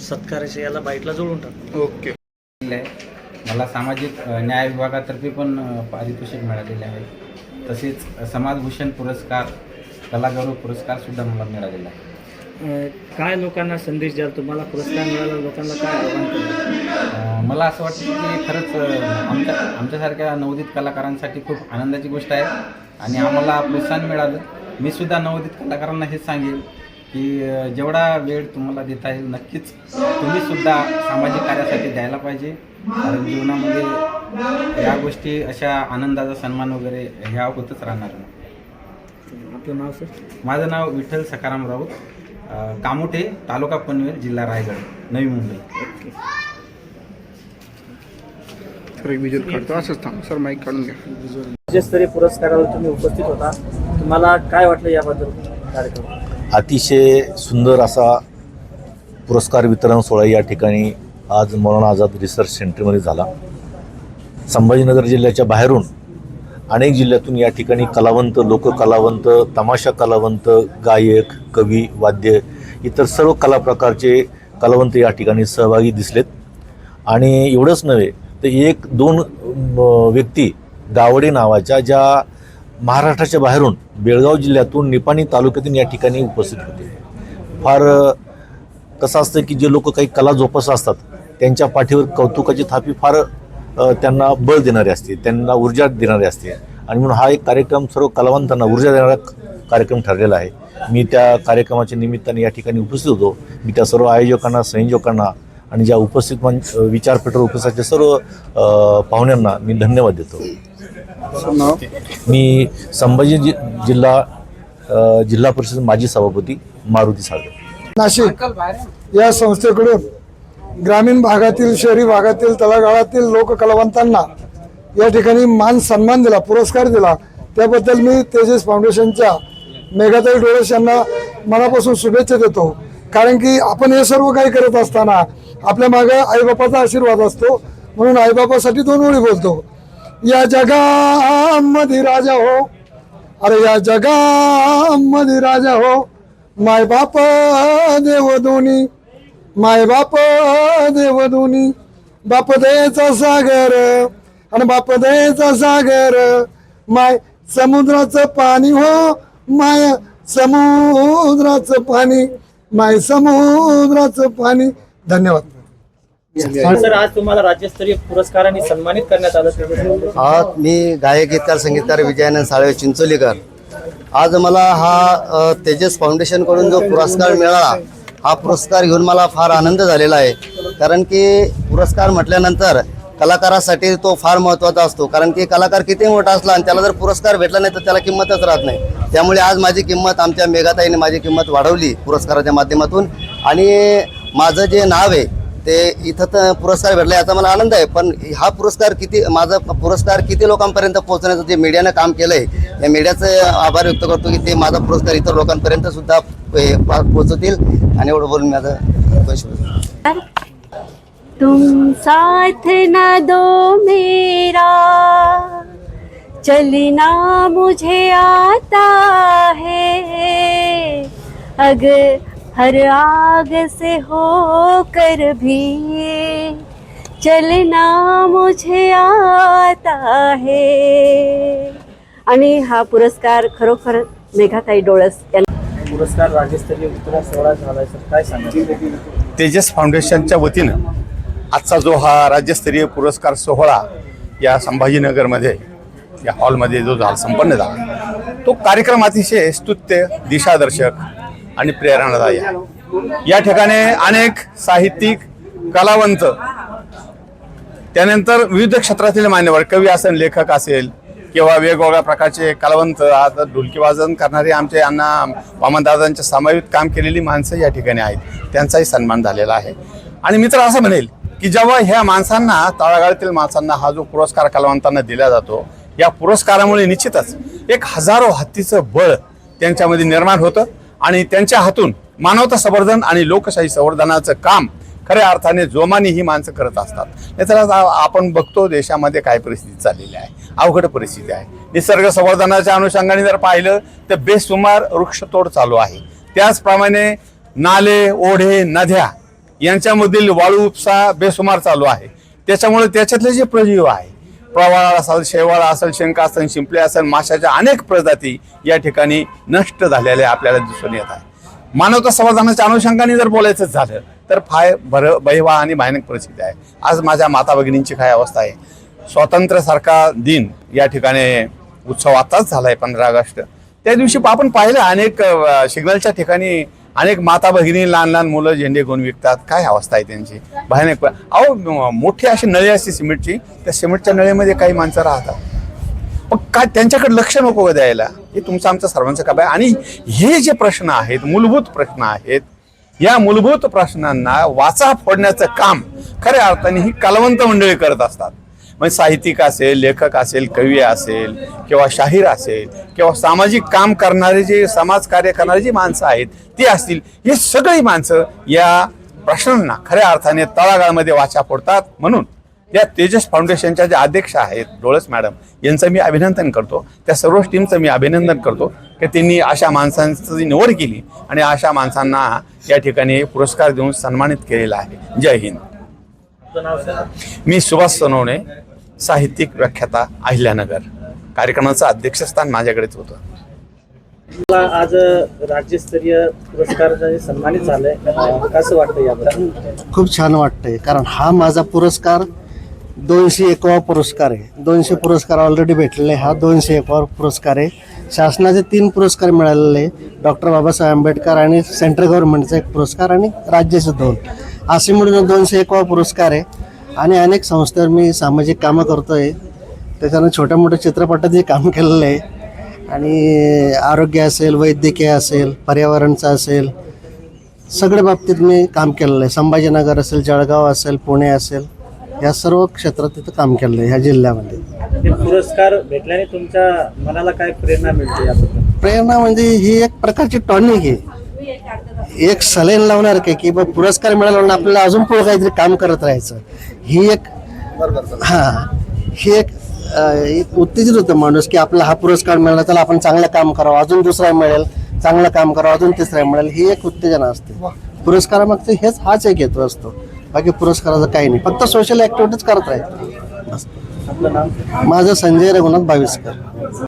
सत्काराच्या याला बाईटला जोडून टाक. ओके. मला सामाजिक न्याय विभागातर्फे पण पारितोषिक मिळालेले आहे. तसेच समाजभूषण पुरस्कार कलागौरव पुरस्कार सुद्धा मला मिळालेला आहे काय लोकांना संदेश द्याल? तुम्हाला पुरस्कार मिळाला लोकांना काय आव्हान मला असं वाटतं की खरंच आमच्या आमच्यासारख्या नवोदित कलाकारांसाठी खूप आनंदाची गोष्ट आहे आणि आम्हाला प्रोत्साहन मिळालं. मी सुद्धा नवोदित कलाकारांना हेच सांगेन की जेवढा वेळ तुम्हाला देता येईल नक्कीच तुम्ही सुद्धा सामाजिक कार्यासाठी द्यायला पाहिजे. कारण जीवनामध्ये या गोष्टी अशा आनंदाचा सन्मान वगैरे ह्या होतच राहणार. नाही आपलं नाव सर? माझं नाव विठ्ठल सकाराम राऊत. अ, कामोठे तालुका पनवेल जिल्हा रायगड नवी मुंबई. राज्यस्तरीय तुम्ही उपस्थित होता. तुम्हाला काय वाटलं याबद्दल कार्यक्रम? अतिशय सुंदर असा पुरस्कार वितरण सोहळा या ठिकाणी आज मौलाना आझाद रिसर्च सेंटरमध्ये झाला. संभाजीनगर जिल्ह्याच्या बाहेरून अनेक जिल्ह्यातून या ठिकाणी कलावंत लोककलावंत तमाशा कलावंत गायक कवी वाद्य इतर सर्व कला प्रकारचे कलावंत या ठिकाणी सहभागी दिसलेत. आणि एवढंच नव्हे तर एक दोन व्यक्ती गावडे नावाच्या ज्या महाराष्ट्राच्या बाहेरून बेळगाव जिल्ह्यातून निपाणी तालुक्यातून या ठिकाणी उपस्थित होते. फार कसं असतं की जे लोक काही कला जोपासत असतात त्यांच्या पाठीवर कौतुकाची थापी फार त्यांना बळ देणारी असते त्यांना ऊर्जा देणारी असते. आणि म्हणून हा एक कार्यक्रम सर्व कलावंतांना ऊर्जा देणारा कार्यक्रम ठरलेला आहे. मी त्या कार्यक्रमाच्या निमित्ताने या ठिकाणी उपस्थित होतो. मी त्या सर्व आयोजकांना संयोजकांना आणि ज्या उपस्थित मंच विचारपीठावर उपस्थित असलेल्या सर्व पाहुण्यांना मी धन्यवाद देतो. मी संभाजी जि जिल्हा जिल्हा परिषद माजी सभापती मारुती साळवे. नाशिक. या संस्थेकडून ग्रामीण भागातील शहरी भागातील तळागाळातील लोककलावंतांना या ठिकाणी मान सन्मान दिला पुरस्कार दिला. त्याबद्दल मी तेजस फाउंडेशनच्या मेघाताई डोळस यांना मनापासून शुभेच्छा देतो. कारण की आपण हे सर्व काही करत असताना आपल्या मागे आईबापाचा आशीर्वाद असतो. म्हणून आईबापासाठी दोन ओळी बोलतो. या जगामध्ये राजा हो. अरे या जगामध्ये राजा हो. माय बाप देव दोन्ही. माय बाप देव दोन्ही बाप दयेचा सागर आणि बाप दयेचा सागर माय समुद्राचं पाणी हो माय समुद्राचं पाणी माय समुद्राचं पाणी. धन्यवाद. सर आज तुम्हाला राज्यस्तरीय पुरस्काराने सन्मानित करण्यात आलं हा मी गायक गीतकार संगीतकार विजयानंद साळवे चिंचोलीकर. आज मला हा तेजस फाउंडेशनकडून जो पुरस्कार मिळाला हा पुरस्कार घेऊन मला फार आनंद झालेला आहे. कारण की पुरस्कार म्हटल्यानंतर कलाकारासाठी तो फार महत्त्वाचा असतो. कारण की कलाकार किती मोठा असला आणि त्याला जर पुरस्कार भेटला नाही तर त्याला किंमतच राहत नाही. त्यामुळे आज माझी किंमत आमच्या मेघाताईने माझी किंमत वाढवली पुरस्काराच्या माध्यमातून. आणि माझं जे नाव आहे इथं तर पुरस्कार भेटला याचा मला आनंद आहे. पण हा पुरस्कार किती माझा पुरस्कार किती लोकांपर्यंत पोहोचण्याचं जे मीडियानं काम केलं आहे या मीडियाचं आभार व्यक्त करतो की ते माझा पुरस्कार इतर लोकांपर्यंत सुद्धा पोहोचवतील आणि एवढं बोलून माझं पैसे तुम साथ ना दो मेरा चलना मुझे आता है। अगर हर आग से होकर भी चलना मुझे आता है। आणि हा पुरस्कार खरोखर मेघाताई डोळस यांना पुरस्कार राज्यस्तरीय वितरण सोहळा झालाय सर काय सांगा तेजस फाउंडेशनच्या वतीनं आजचा जो हा राज्यस्तरीय पुरस्कार सोहळा या संभाजीनगरमध्ये या हॉलमध्ये जो झाला संपन्न झाला तो कार्यक्रम अतिशय स्तुत्य दिशादर्शक आणि प्रेरणादायी आहे या ठिकाणी अनेक साहित्यिक कलावंत त्यानंतर विविध क्षेत्रातील मान्यवर कवी असेल लेखक असेल किंवा वेगवेगळ्या प्रकारचे कलावंत आता ढोलकी वादन करणारे आमचे यांना वामनदादांच्या समावित काम केलेली माणसं या ठिकाणी आहेत. त्यांचाही सन्मान झालेला आहे. आणि मित्र असं म्हणेल की जेव्हा ह्या माणसांना तळागाळातील माणसांना हा जो पुरस्कार कलावंतांना दिला जातो या पुरस्कारामुळे निश्चितच एक हजारो हत्तीचं बळ त्यांच्यामध्ये निर्माण होतं. आणि त्यांच्या हातून मानवता संवर्धन आणि लोकशाही संवर्धनाचं काम खऱ्या अर्थाने जोमाने ही माणसं करत असतात. याचा आपण बघतो देशामध्ये काय परिस्थिती चाललेली आहे. अवघड परिस्थिती आहे. निसर्ग संवर्धनाच्या अनुषंगाने जर पाहिलं तर बेसुमार वृक्षतोड चालू आहे. त्याचप्रमाणे नाले ओढे नद्या यांच्यामधील वाळू उपसा बेसुमार चालू आहे. त्याच्यामुळे त्याच्यातले जे प्रजीव आहे प्रवाळ असेल शेवाळ असेल शंका असेल शिंपले असेल माशाच्या अनेक प्रजाती या ठिकाणी नष्ट झालेल्या आपल्याला दिसून येत आहे मानवता समाधानाच्या अनुषंगाने जर बोलायचं झालं तर फाय भर भयवा आणि भयानक परिस्थिती आहे. आज माझ्या माता भगिनींची काय अवस्था आहे? स्वातंत्र्यासारखा दिन या ठिकाणी उत्सव आताच झाला आहे पंधरा ऑगस्ट. त्या दिवशी आपण पाहिलं अनेक सिग्नलच्या ठिकाणी अनेक माता भगिनी लहान लहान मुलं झेंडे घेऊन विकतात. काय अवस्था आहे त्यांची? भयानक. अहो मोठी अशी नळी असते सिमेंटची. त्या सिमेंटच्या नळीमध्ये काही माणसं राहतात. मग काय त्यांच्याकडे लक्ष नको द्यायला? हे तुमचं आमचं सर्वांचं काम आहे? आणि हे जे प्रश्न आहेत मूलभूत प्रश्न आहेत या मूलभूत प्रश्नांना वाचा फोडण्याचं काम खऱ्या अर्थाने ही कलवंत मंडळी करत असतात. म्हणजे साहित्यिक असेल लेखक असेल कवी असेल किंवा शाहीर असेल किंवा सामाजिक काम करणारे जे समाज कार्य करणारी जी माणसं आहेत ती असतील हे सगळी माणसं या प्रश्नांना खऱ्या अर्थाने तळागाळामध्ये वाचा फोडतात. म्हणून या तेजस फाउंडेशनच्या ज्या अध्यक्ष आहेत डोळस मॅडम यांचं मी अभिनंदन करतो. त्या सर्व टीमचं मी अभिनंदन करतो की त्यांनी अशा माणसांची निवड केली आणि अशा माणसांना या ठिकाणी पुरस्कार देऊन सन्मानित केलेला आहे. जय हिंद. मी सुभाष सोनवणे साहित्यिक व्याख्याता अहिल्यानगर. कार्यक्रमाचं अध्यक्षस्थान माझ्याकडेच होतं. तुला आज राज्यस्तरीय पुरस्काराने सन्मानित झालंय. कसं वाटतं याबद्दल? खूप छान वाटतंय कारण हा माझा पुरस्कार दोनशे एकवा पुरस्कार आहे. दोनशे पुरस्कार ऑलरेडी भेटलेले आहे. हा दोनशे एकवा पुरस्कार आहे. शासनाचे तीन पुरस्कार मिळालेले आहे डॉक्टर बाबासाहेब आंबेडकर आणि सेंट्रल गव्हर्नमेंटचा एक पुरस्कार आणि राज्याचे दोन. असे मिळून दोनशे एकवा पुरस्कार आहे. आणि अनेक संस्थांवर मी सामाजिक कामं करतोय. त्याच्यानं छोट्या मोठ्या चित्रपटातही काम केलेलं आहे. आणि आरोग्य असेल वैद्यकीय असेल पर्यावरणचं असेल सगळ्या बाबतीत मी काम केलेलं आहे. संभाजीनगर असेल जळगाव असेल पुणे असेल या सर्व क्षेत्रात तिथं काम केलेलं आहे ह्या जिल्ह्यामध्ये. पुरस्कार भेटल्याने तुमच्या मनाला काय प्रेरणा मिळते याबद्दल? प्रेरणा म्हणजे ही एक प्रकारची टॉनिक आहे. एक सलेन लावणार काय की बा पुरस्कार मिळाला म्हणून आपल्याला अजून पुढे काहीतरी काम करत राहायचं. ही एक हा ही एक अं, एक उत्तेजित होतं माणूस की आपला हा पुरस्कार मिळाला तर आपण चांगलं काम करावं. अजून दुसरा मिळेल चांगलं काम करावं अजून तिसरा मिळेल ही एक उत्तेजना असते. पुरस्कारामागचं हेच हाच एक हेतू असतो. बाकी पुरस्काराचं काही नाही. फक्त सोशल ऍक्टिव्हिटीज करत राहायचं. बस. माझं संजय रघुनाथ भाविस्कर.